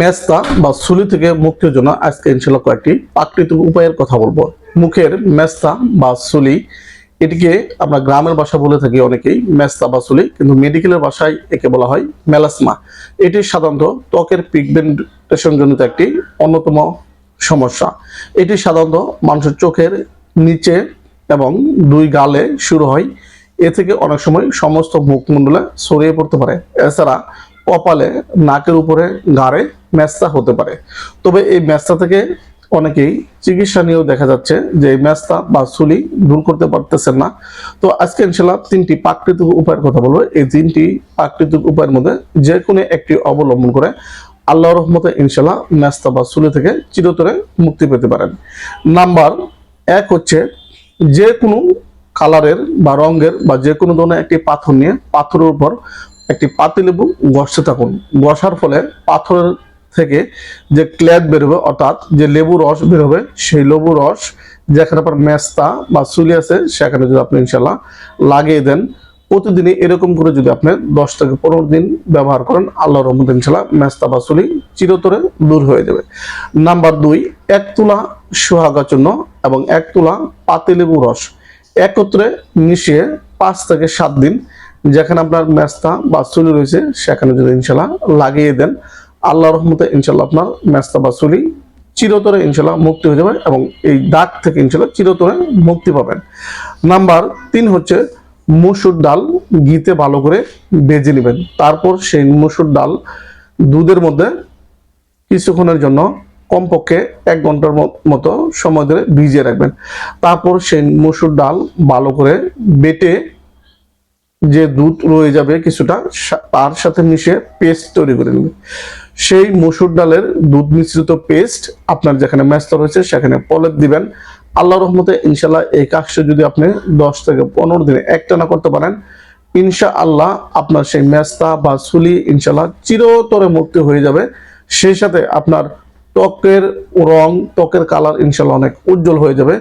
মেস্তা বা সুলি থেকে মুক্তির জন্য আজকে ইনশাল্লাহ কয়েকটি প্রাকৃতিক উপায়ের কথা বলব। মুখের মেস্তা বা সুলি, এটিকে আমরা গ্রামের ভাষা বলে থাকি অনেকেই মেস্তা বা সুলি, কিন্তু মেডিকেলের ভাষায় একে বলা হয় মেলাসমা। এটি সাধারণত ত্বকের পিগমেন্টেশন জনিত একটি অন্যতম সমস্যা। এটি সাধারণত মানুষের চোখের নিচে এবং দুই গালে শুরু হয়। এ থেকে অনেক সময় সমস্ত মুখমণ্ডলে ছড়িয়ে পড়তে পারে। এছাড়া কপালে, নাকের উপরে গাড়ে মেস্তা হতে পারে। তবে এই মেস্তা থেকে অনেকেই চিকিৎসা নিয়েও দেখা যাচ্ছে যে মেস্তা বা চুলি দূর করতে পারতেছেন না। তো আজকে ইনশাল্লাহ তিনটি প্রাকৃতিক উপায়ের কথা বলব। এই তিনটি প্রাকৃতিক উপায়ের মধ্যে যে কোনো একটি অবলম্বন করে আল্লাহ রহমতে ইনশাল্লাহ মেস্তা বা চুলি থেকে চিরতরে মুক্তি পেতে পারেন। নাম্বার এক হচ্ছে যে কোনো কালারের বা রঙের বা যে কোনো ধরনের একটি পাথর নিয়ে পাথরের উপর একটি পাতিলেবু ঘষতে থাকুন। ঘষার ফলে পাথরের থেকে যে ক্ল্যাদ বেরোবে অর্থাৎ যে লেবু রস বেরোবে সেই লেবু রস যেখানে আপনার মেস্তা বা চুলি আছে, সেখানে যদি আপনি ইনশাল্লাহ লাগিয়ে দেন, প্রতিদিনই এরকম করে যদি আপনি দশ থেকে পনেরো দিন ব্যবহার করেন আল্লাহ রহমদ ইনশাল্লাহ মেস্তা বা চুলি চিরতরে দূর হয়ে যাবে। নাম্বার দুই, এক তুলা সোহাগা চূর্ণ এবং এক তুলা পাতিলেবু রস। একত্রে মিশিয়ে পাঁচ থেকে সাত দিন যেখানে আপনার মেস্তা বা চুলি রয়েছে, সেখানে যদি ইনশাল্লাহ লাগিয়ে দেন আল্লাহ রহমতে ইনশাল্লাহ আপনার মেস্তা বা চুলি চিরতরে ইনশাল্লাহ মুক্তি হয়ে যাবে এবং এই দাগ থেকে ইনশাল্লাহ চিরতরে মুক্তি পাবেন। নাম্বার তিন হচ্ছে, মুসুর ডাল ঘিতে ভালো করে বেজে নেবেন। তারপর সেই মুসুর ডাল দুধের মধ্যে কিছুক্ষণের জন্য কমপক্ষে এক ঘণ্টার মতো সময় ধরে ভিজিয়ে রাখবেন। তারপর সেই মসুর ডাল ভালো করে বেটে যে দুধ রয়ে যাবে কিছুটা তার সাথে মিশে পেস্ট তৈরি করে নেবেন সেই মসুর ডালের দুধ মিশ্রিত পেস্ট আপনার যেখানে মেস্তা রয়েছে সেখানে পলেট দিবেন। আল্লাহ রহমতে ইনশাল্লাহ এই কাজটা যদি আপনি দশ থেকে পনেরো দিনে একটানা করতে পারেন ইনশা আল্লাহ আপনার সেই মেস্তা বা সুলি ইনশাল্লাহ চিরতরে মুক্তি হয়ে যাবে। সেই সাথে আপনার ত্বকের রং, ত্বকের কালার ইনশাল্লাহ অনেক উজ্জ্বল হয়ে যাবে।